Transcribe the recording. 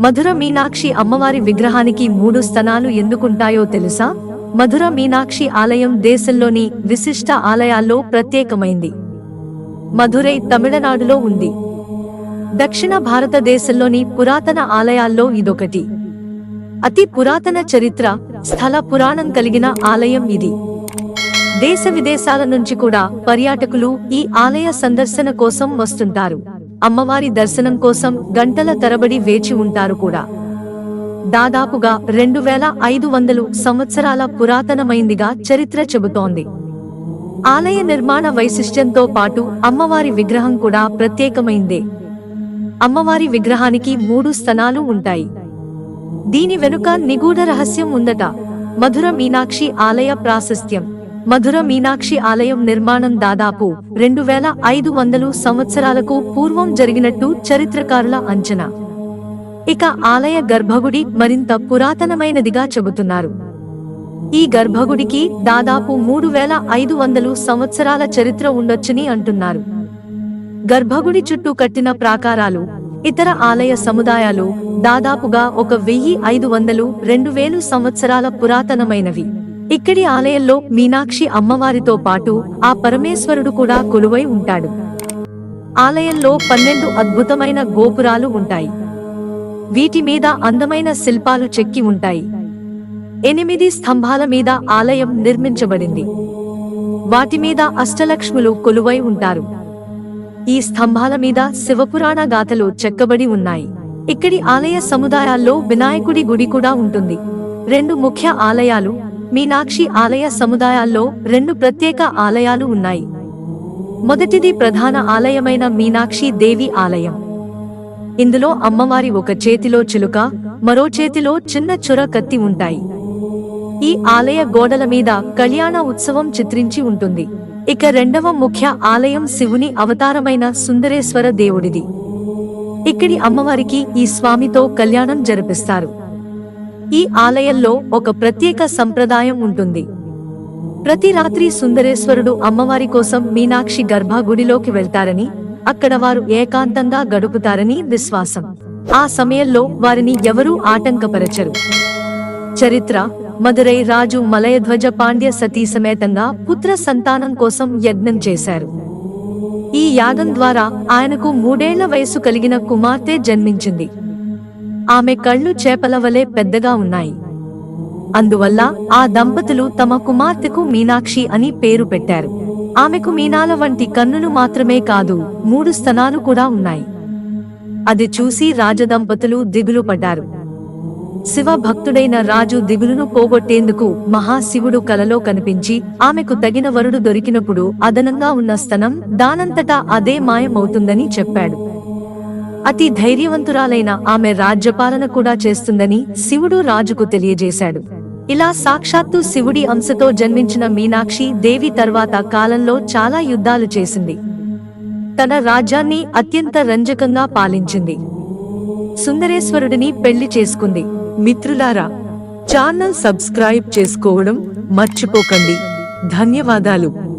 మధుర మీనాక్షి అమ్మవారి విగ్రహానికి మూడు స్థనాలు ఎందుకుంటాయో తెలుసా? మధుర మీనాక్షి ఆలయం దేశంలోని విశిష్ట ఆలయాల్లో ప్రత్యేకమైంది. మధురై తమిళనాడులో ఉంది. దక్షిణ భారతదేశంలోని పురాతన ఆలయాల్లో ఇదొకటి. అతి పురాతన చరిత్ర స్థల పురాణం కలిగిన ఆలయం ఇది. దేశ విదేశాల నుంచి కూడా పర్యాటకులు ఈ ఆలయ సందర్శన కోసం వస్తుంటారు. అమ్మవారి దర్శనం కోసం గంటల తరబడి వేచి ఉంటారు కూడా. దాదాపుగా రెండు వేల ఐదు వందలు సంవత్సరాల పురాతనమైందిగా చరిత్ర చెబుతోంది. ఆలయ నిర్మాణ వైశిష్ట్యంతో పాటు అమ్మవారి విగ్రహం కూడా ప్రత్యేకమైందే. అమ్మవారి విగ్రహానికి మూడు స్థలాలు ఉంటాయి. దీని వెనుక నిగూఢ రహస్యం ఉందట మధుర మీనాక్షి ఆలయ ప్రాశస్త్యం. మధుర మీనాక్షి ఆలయం నిర్మాణం దాదాపు రెండు వేల ఐదు వందలు సంవత్సరాలకు పూర్వం జరిగినట్టు చరిత్రకారుల అంచనా. ఇక ఆలయ గర్భగుడి మరింత పురాతనమైనదిగా చెబుతున్నారు. ఈ గర్భగుడికి దాదాపు మూడు వేల ఐదు వందలు సంవత్సరాల చరిత్ర ఉండొచ్చని అంటున్నారు. గర్భగుడి చుట్టూ కట్టిన ప్రాకారాలు ఇతర ఆలయ సముదాయాలు దాదాపుగా ఒక వెయ్యి ఐదు వందలు రెండు వేలు సంవత్సరాల పురాతనమైనవి. ఇక్కడి ఆలయంలో మీనాక్షి అమ్మవారితో పాటు ఆ పరమేశ్వరుడు కూడా కొలువై ఉంటాడు. ఆలయంలో పన్నెండు అద్భుతమైన గోపురాలు ఉంటాయి. వీటి మీద అందమైన శిల్పాలు చెక్కి ఉంటాయి. ఎనిమిది స్తంభాల మీద ఆలయం నిర్మించబడింది. వాటి మీద అష్టలక్ష్ములు కొలువై ఉంటారు. ఈ స్తంభాల మీద శివపురాణ గాథలు చెక్కబడి ఉన్నాయి. ఇక్కడి ఆలయ సముదాయాల్లో వినాయకుడి గుడి కూడా ఉంటుంది. రెండు ముఖ్య ఆలయాలు మీనాక్షి ఆలయ సముదాయాల్లో రెండు ప్రత్యేక ఆలయాలు ఉన్నాయి. మొదటిది ప్రధాన ఆలయమైన మీనాక్షి దేవి ఆలయం. ఇందులో అమ్మవారి ఒక చేతిలో చిలుక మరో చేతిలో చిన్న చుర కత్తి ఉంటాయి. ఈ ఆలయ గోడల మీద కళ్యాణ ఉత్సవం చిత్రించి ఉంటుంది. ఇక రెండవ ముఖ్య ఆలయం శివుని అవతారమైన సుందరేశ్వర దేవుడిది. ఇక్కడి అమ్మవారికి ఈ స్వామితో కళ్యాణం జరిపిస్తారు. ఈ ఆలయంలో ఒక ప్రత్యేక సంప్రదాయం ఉంటుంది. ప్రతి రాత్రి సుందరేశ్వరుడు అమ్మవారి కోసం మీనాక్షి గర్భగుడిలోకి వెళ్తారని అక్కడ వారు ఏకాంతంగా గడుపుతారని విశ్వాసం. ఆ సమయంలో వారిని ఎవరూ ఆటంకపరచరు. చరిత్ర మదురై రాజు మలయధ్వజ పాండ్య సతీ సమేతంగా పుత్ర సంతానం కోసం యజ్ఞం చేశారు. ఈ యాగం ద్వారా ఆయనకు మూడేళ్ళ వయసు కలిగిన కుమార్తె జన్మించింది. ఆమె కళ్ళు చేపల వలె పెద్దగా ఉన్నాయి. అందువల్ల ఆ దంపతులు తమ కుమార్తెకు మీనాక్షి అని పేరు పెట్టారు. ఆమెకు మీనాల వంటి కన్నులు మాత్రమే కాదు మూడు స్తనాలు కూడా ఉన్నాయి. అది చూసి రాజదంపతులు దిగులు పడ్డారు. శివ భక్తుడైన రాజు దిగులును పోగొట్టేందుకు మహాశివుడు కలలో కనిపించి ఆమెకు తగిన వరుడు దొరికినప్పుడు అదనంగా ఉన్న స్తనం దానంతటా అదే మాయమవుతుందని చెప్పాడు. అతి ధైర్యవంతురాలైన ఆమె రాజ్యపాలన కూడా చేస్తుందని శివుడు రాజుకు తెలియజేశాడు. ఇలా సాక్షాత్తు శివుడి అంశతో జన్మించిన మీనాక్షి దేవి తర్వాత కాలంలో చాలా యుద్ధాలు చేసింది. తన రాజ్యాన్ని అత్యంత రంజకంగా పాలించింది. సుందరేశ్వరుడిని పెళ్ళి చేసుకుంది. మిత్రులారా ఛానల్ సబ్స్క్రైబ్ చేసుకోవడం మర్చిపోకండి. ధన్యవాదాలు.